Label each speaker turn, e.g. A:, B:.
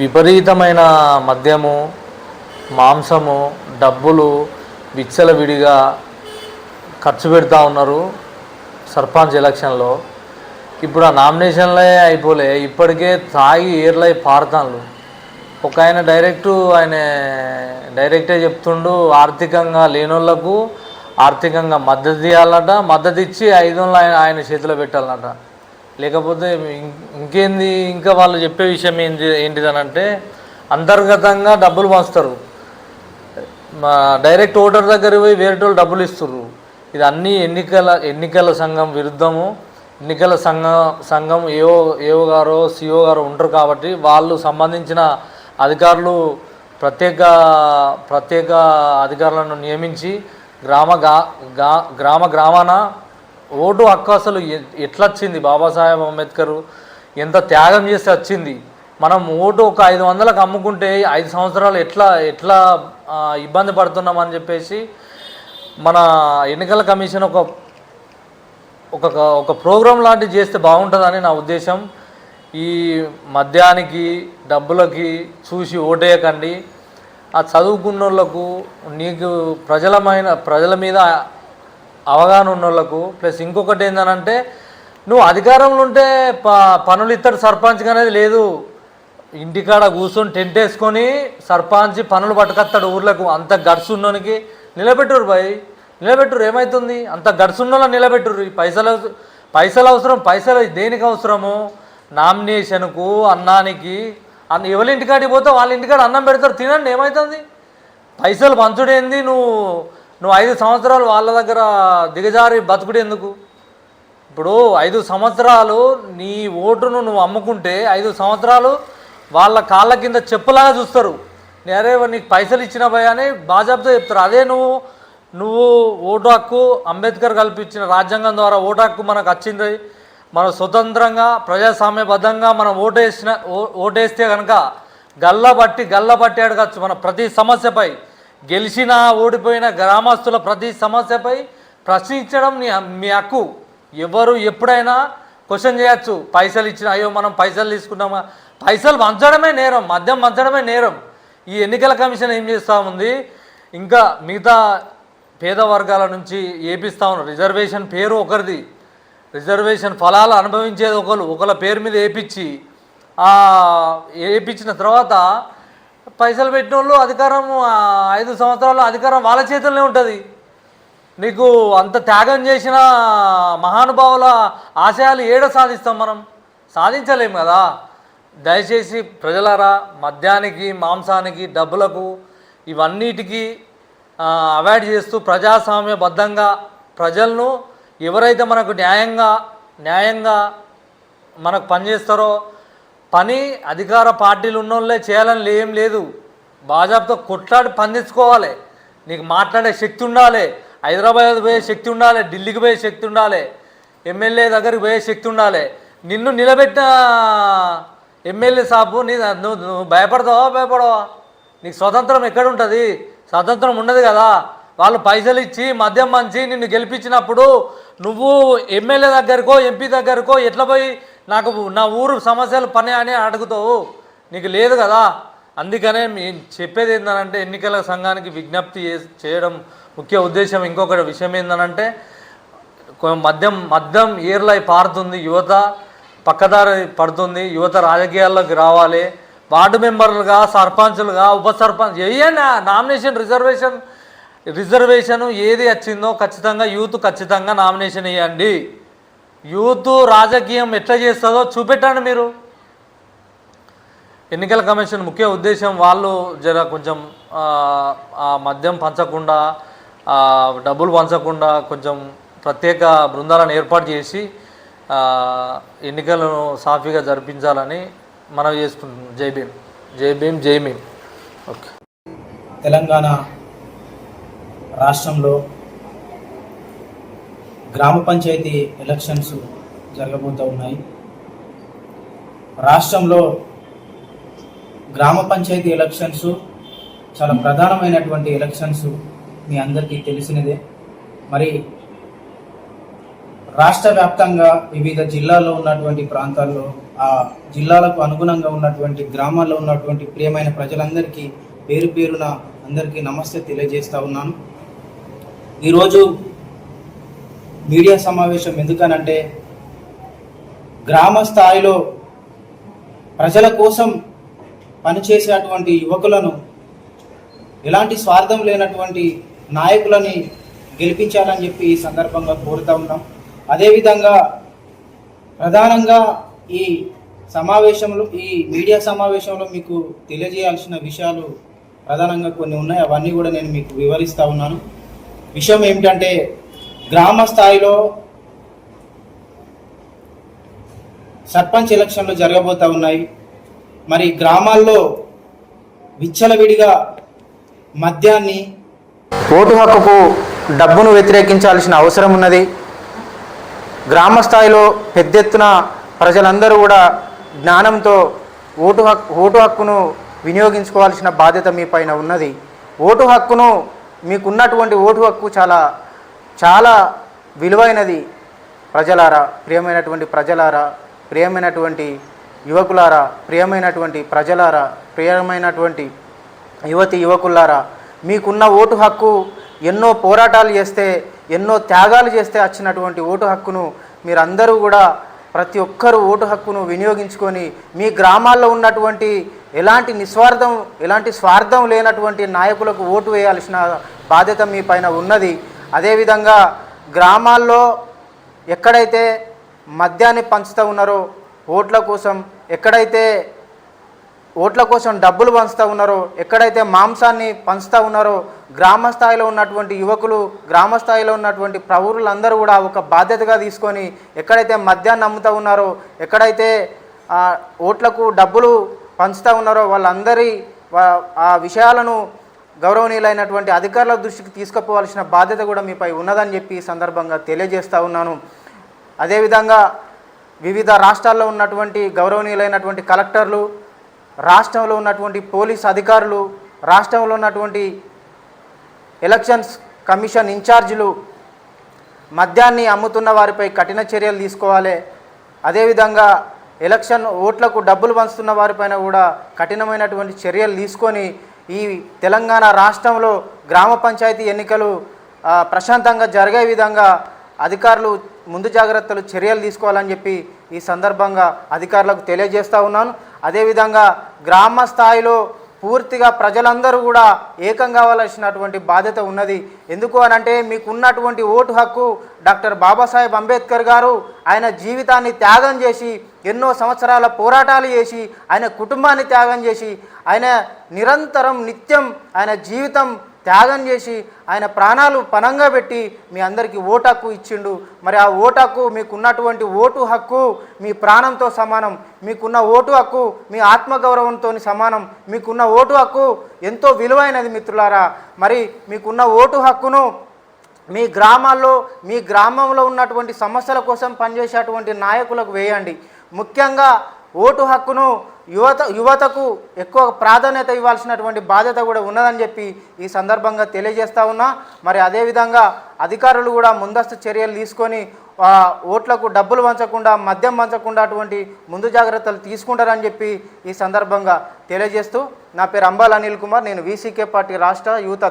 A: విపరీతమైన మద్యము మాంసము డబ్బులు విచ్చలవిడిగా ఖర్చు పెడతా ఉన్నారు సర్పంచ్ ఎలక్షన్లో. ఇప్పుడు ఆ నామినేషన్లే అయిపోలే. ఇప్పటికే తాగి ఏర్లై పారుతాన్లు. ఒక ఆయన డైరెక్ట్ ఆయన డైరెక్టే చెప్తుండు ఆర్థికంగా లేనోళ్ళకు ఆర్థికంగా మద్దతు ఇవ్వాలట మద్దతు ఇచ్చి ఐదు వందలు ఆయన ఆయన చేతిలో పెట్టాలన్నట. లేకపోతే ఇం- ఇంకేంది ఇంకా వాళ్ళు చెప్పే విషయం ఏంటి ఏంటిదని అంటే అంతర్గతంగా డబ్బులు పంచుతారు. మా డైరెక్ట్ ఓటర్ దగ్గర పోయి వేరేటోళ్ళు డబ్బులు ఇస్తుర్రు. ఇది అన్ని ఎన్నికల ఎన్నికల సంఘం విరుద్ధము. ఎన్నికల సంఘం సంఘం ఏఓ ఏఓ గారో సిఓ గారో ఉంటారు కాబట్టి వాళ్ళు సంబంధించిన అధికారులు ప్రత్యేక ప్రత్యేక అధికారులను నియమించి గ్రామ గా- గ్రామ గ్రామాన ఓటు హక్కు అసలు ఎ- ఎట్లా వచ్చింది బాబాసాహెబ్ అంబేద్కర్ ఎంత త్యాగం చేస్తే వచ్చింది? మనం ఓటు ఒక ఐదు వందలకు అమ్ముకుంటే ఐదు సంవత్సరాలు ఎట్లా ఎట్లా ఇబ్బంది పడుతున్నామని చెప్పేసి మన ఎన్నికల కమిషన్ ఒక ఒక ఒక ప్రోగ్రాం లాంటివి చేస్తే బాగుంటుందని నా ఉద్దేశం. ఈ మద్యానికి డబ్బులకి చూసి ఓటేయకండి. ఆ చదువుకున్న వాళ్ళకు నీకు ప్రజలమైన ప్రజల మీద అవగాహన ఉన్న వాళ్ళకు ప్లస్ ఇంకొకటి ఏంటనంటే నువ్వు అధికారంలో ఉంటే ప పనులు ఇత్తడు సర్పంచ్ అనేది లేదు. ఇంటికాడ కూర్చొని టెంట్ వేసుకొని సర్పంచ్ పనులు పట్టుకొస్తాడు ఊర్లకు. అంత గడుసు ఉన్నోనికి నిలబెట్టురు భయ్ నిలబెట్టురు ఏమవుతుంది అంత గడుసున్నోళ్ళ నిలబెట్టురు ఈ పైసలు పైసలు అవసరం పైసలు దేనికి అవసరము? నామినేషన్కు అన్నానికి అన్న ఎవరి ఇంటికాడికి పోతే వాళ్ళ ఇంటికాడ అన్నం పెడతారు. తినండి ఏమవుతుంది పైసలు పంచుడేంది నువ్వు నువ్వు ఐదు సంవత్సరాలు వాళ్ళ దగ్గర దిగజారి బతుకుడేందుకు ఇప్పుడు ఐదు సంవత్సరాలు నీ ఓటును నువ్వు అమ్ముకుంటే ఐదు సంవత్సరాలు వాళ్ళ కాళ్ళ కింద చెప్పులాగా చూస్తారు. నేరే నీకు పైసలు ఇచ్చిన భయ అని బాజాబ్తో చెప్తారు. అదే నువ్వు నువ్వు ఓటు హక్కు అంబేద్కర్ కల్పించిన రాజ్యాంగం ద్వారా ఓటు హక్కు మనకు వచ్చింది. మనం స్వతంత్రంగా ప్రజాస్వామ్యబద్ధంగా మనం ఓటేసిన ఓ- ఓటేస్తే కనుక గల్లబట్టి గల్లబట్టి అడగచ్చు మన ప్రతి సమస్యపై. గెలిచినా ఓడిపోయిన గ్రామస్తుల ప్రతి సమస్యపై ప్రశ్నించడం మీ హక్కు. ఎవరు ఎప్పుడైనా క్వశ్చన్ చేయొచ్చు. పైసలు ఇచ్చిన అయ్యో మనం పైసలు తీసుకున్నామా? పైసలు పంచడమే నేరం మద్యం పంచడమే నేరం. ఈ ఎన్నికల కమిషన్ ఏం చేస్తూ ఉంది? ఇంకా మిగతా పేద వర్గాల నుంచి ఏపిస్తూ ఉన్నారు. రిజర్వేషన్ పేరు ఒకరిది. రిజర్వేషన్ ఫలాలు అనుభవించేది ఒకరు. ఒకళ్ళ పేరు మీద ఏపించి ఏపించిన వేయించిన తర్వాత పైసలు పెట్టిన వాళ్ళు అధికారం ఐదు సంవత్సరాలు అధికారం వాళ్ళ చేతుల్లోనే ఉంటుంది. నీకు అంత త్యాగం చేసిన మహానుభావుల ఆశయాలు ఏడ సాధిస్తాం మనం? సాధించలేం కదా. దయచేసి ప్రజలారా మద్యానికి మాంసానికి డబ్బులకు ఇవన్నిటికీ అవాయిడ్ చేస్తూ ప్రజాస్వామ్యబద్ధంగా ప్రజలను ఎవరైతే మనకు న్యాయంగా న్యాయంగా మనకు పనిచేస్తారో పని అధికార పార్టీలు ఉన్నోళ్ళే చేయాలని ఏం లేదు. భాజపాతో కొట్లాడి పందించుకోవాలి. నీకు మాట్లాడే శక్తి ఉండాలి. హైదరాబాద్ పోయే శక్తి ఉండాలి. ఢిల్లీకి పోయే శక్తి ఉండాలి. ఎమ్మెల్యే దగ్గరికి పోయే శక్తి ఉండాలి. నిన్ను నిలబెట్టిన ఎమ్మెల్యే సాబు నీ నువ్వు నువ్వు భయపడతావా? భయపడవా? నీకు స్వతంత్రం ఎక్కడ ఉంటుంది? స్వతంత్రం ఉండదు కదా. వాళ్ళు పైసలు ఇచ్చి మద్యం మంచి నిన్ను గెలిపించినప్పుడు నువ్వు ఎమ్మెల్యే దగ్గరకో ఎంపీ దగ్గరకో ఎట్లా పోయి నాకు నా ఊరు సమస్యలు పని అని అడుగుతావు. నీకు లేదు కదా. అందుకనే చెప్పేది ఏంటంటే ఎన్నికల సంఘానికి విజ్ఞప్తి చే- చేయడం ముఖ్య ఉద్దేశం. ఇంకొకటి విషయం ఏంటంటే మద్యం మద్యం ఏర్లై పారుతుంది. యువత పక్కదారి పడుతుంది. యువత రాజకీయాల్లోకి రావాలి. వార్డు మెంబర్లుగా సర్పంచులుగా ఉప సర్పంచ్ ఏయన్నా నామినేషన్ రిజర్వేషన్ రిజర్వేషన్ ఏది వచ్చిందో ఖచ్చితంగా యూత్ ఖచ్చితంగా నామినేషన్ వేయండి. యూత్ రాజకీయం ఎట్లా చేస్తుందో చూపెట్టండి మీరు. ఎన్నికల కమిషన్ ముఖ్య ఉద్దేశం వాళ్ళు జర కొంచెం మద్యం పంచకుండా డబ్బులు పంచకుండా కొంచెం ప్రత్యేక బృందాలను ఏర్పాటు చేసి ఎన్నికలను సాఫీగా జరిపించాలని మనం చేసుకుంటున్నాం. జై భీమ్. జై భీమ్ జై భీమ్. ఓకే.
B: తెలంగాణ రాష్ట్రంలో గ్రామ పంచాయతీ ఎలక్షన్స్ జరగబోతూ ఉన్నాయి. రాష్ట్రంలో గ్రామ పంచాయతీ ఎలక్షన్స్ చాలా ప్రధానమైనటువంటి ఎలక్షన్స్ మీ అందరికీ తెలిసినదే. మరి రాష్ట్ర వ్యాప్తంగా వివిధ జిల్లాల్లో ఉన్నటువంటి ప్రాంతాల్లో ఆ జిల్లాలకు అనుగుణంగా ఉన్నటువంటి గ్రామాల్లో ఉన్నటువంటి ప్రియమైన ప్రజలందరికీ పేరు పేరున అందరికీ నమస్తే తెలియజేస్తా ఉన్నాను. ఈరోజు మీడియా సమావేశం ఎందుకనంటే గ్రామ స్థాయిలో ప్రజల కోసం పనిచేసేటువంటి యువకులను ఎలాంటి స్వార్థం లేనటువంటి నాయకులని గెలిపించాలని చెప్పి ఈ సందర్భంగా కోరుతా ఉన్నాం. అదేవిధంగా ప్రధానంగా ఈ సమావేశంలో ఈ మీడియా సమావేశంలో మీకు తెలియజేయాల్సిన విషయాలు ప్రధానంగా కొన్ని ఉన్నాయి. అవన్నీ కూడా నేను మీకు వివరిస్తూ ఉన్నాను. విషయం ఏమిటంటే గ్రామ స్థాయిలో సర్పంచ్ ఎలక్షన్లు జరగబోతా ఉన్నాయి. మరి గ్రామాల్లో విచ్చలవిడిగా మద్యాన్ని
C: ఓటు హక్కుకు డబ్బును వ్యతిరేకించాల్సిన అవసరం ఉన్నది. గ్రామ స్థాయిలో పెద్ద ఎత్తున ప్రజలందరూ కూడా జ్ఞానంతో ఓటు హక్కు ఓటు హక్కును వినియోగించుకోవాల్సిన బాధ్యత మీ పైన ఉన్నది. ఓటు హక్కును మీకున్నటువంటి ఓటు హక్కు చాలా చాలా విలువైనది ప్రజలారా ప్రియమైనటువంటి ప్రజలారా ప్రియమైనటువంటి యువకులారా ప్రియమైనటువంటి ప్రజలారా ప్రియమైనటువంటి యువతి యువకులారా మీకున్న ఓటు హక్కు ఎన్నో పోరాటాలు చేస్తే ఎన్నో త్యాగాలు చేస్తే వచ్చినటువంటి ఓటు హక్కును మీరందరూ కూడా ప్రతి ఒక్కరూ ఓటు హక్కును వినియోగించుకొని మీ గ్రామాల్లో ఉన్నటువంటి ఎలాంటి నిస్వార్థం ఎలాంటి స్వార్థం లేనటువంటి నాయకులకు ఓటు వేయాల్సిన బాధ్యత మీ పైన ఉన్నది. అదేవిధంగా గ్రామాల్లో ఎక్కడైతే మద్యాన్ని పంచుతూ ఉన్నారో ఓట్ల కోసం ఎక్కడైతే ఓట్ల కోసం డబ్బులు పంచుతూ ఉన్నారో ఎక్కడైతే మాంసాన్ని పంచుతూ ఉన్నారో గ్రామ స్థాయిలో ఉన్నటువంటి యువకులు గ్రామ స్థాయిలో ఉన్నటువంటి ప్రౌరులందరూ కూడా ఒక బాధ్యతగా తీసుకొని ఎక్కడైతే మద్యాన్ని అమ్ముతూ ఉన్నారో ఎక్కడైతే ఓట్లకు డబ్బులు పంచుతూ ఉన్నారో వాళ్ళందరి ఆ విషయాలను గౌరవనీయులైనటువంటి అధికారుల దృష్టికి తీసుకుపోవాల్సిన బాధ్యత కూడా మీపై ఉన్నదని చెప్పి ఈ సందర్భంగా తెలియజేస్తూ ఉన్నాను. అదేవిధంగా వివిధ రాష్ట్రాల్లో ఉన్నటువంటి గౌరవనీయులైనటువంటి కలెక్టర్లు రాష్ట్రంలో ఉన్నటువంటి పోలీస్ అధికారులు రాష్ట్రంలో ఉన్నటువంటి ఎలక్షన్స్ కమిషన్ ఇన్ఛార్జీలు మద్యాన్ని అమ్ముతున్న వారిపై కఠిన చర్యలు తీసుకోవాలి. అదేవిధంగా ఎలక్షన్ ఓట్లకు డబ్బులు పంచుతున్న వారిపైన కూడా కఠినమైనటువంటి చర్యలు తీసుకొని ఈ తెలంగాణ రాష్ట్రంలో గ్రామ పంచాయతీ ఎన్నికలు ప్రశాంతంగా జరిగే విధంగా అధికారులు ముందు జాగ్రత్తలు చర్యలు తీసుకోవాలని చెప్పి ఈ సందర్భంగా అధికారులకు తెలియజేస్తూ ఉన్నాను. అదేవిధంగా గ్రామ స్థాయిలో పూర్తిగా ప్రజలందరూ కూడా ఏకం కావాల్సినటువంటి బాధ్యత ఉన్నది. ఎందుకు అనంటే మీకు ఉన్నటువంటి ఓటు హక్కు డాక్టర్ బాబాసాహెబ్ అంబేద్కర్ గారు ఆయన జీవితాన్ని త్యాగం చేసి ఎన్నో సంవత్సరాల పోరాటాలు చేసి ఆయన కుటుంబాన్ని త్యాగం చేసి ఆయన నిరంతరం నిత్యం ఆయన జీవితం త్యాగం చేసి ఆయన ప్రాణాలు పనంగా పెట్టి మీ అందరికీ ఓటు హక్కు ఇచ్చిండు. మరి ఆ ఓటు హక్కు మీకున్నటువంటి ఓటు హక్కు మీ ప్రాణంతో సమానం. మీకున్న ఓటు హక్కు మీ ఆత్మగౌరవంతో సమానం. మీకున్న ఓటు హక్కు ఎంతో విలువైనది మిత్రులారా. మరి మీకున్న ఓటు హక్కును మీ గ్రామాల్లో మీ గ్రామంలో ఉన్నటువంటి సమస్యల కోసం పనిచేసేటువంటి నాయకులకు వేయండి. ముఖ్యంగా ఓటు హక్కును యువత యువతకు ఎక్కువ ప్రాధాన్యత ఇవ్వాల్సినటువంటి బాధ్యత కూడా ఉన్నదని చెప్పి ఈ సందర్భంగా తెలియజేస్తా ఉన్నా. మరి అదేవిధంగా అధికారులు కూడా ముందస్తు చర్యలు తీసుకొని ఓట్లకు డబ్బులు వంచకుండా మద్యం వంచకుండా అటువంటి ముందు జాగ్రత్తలు తీసుకుంటారని చెప్పి ఈ సందర్భంగా తెలియజేస్తూ నా పేరు అంబాల్ అనిల్ కుమార్. నేను వీసీకే పార్టీ రాష్ట్ర యూత్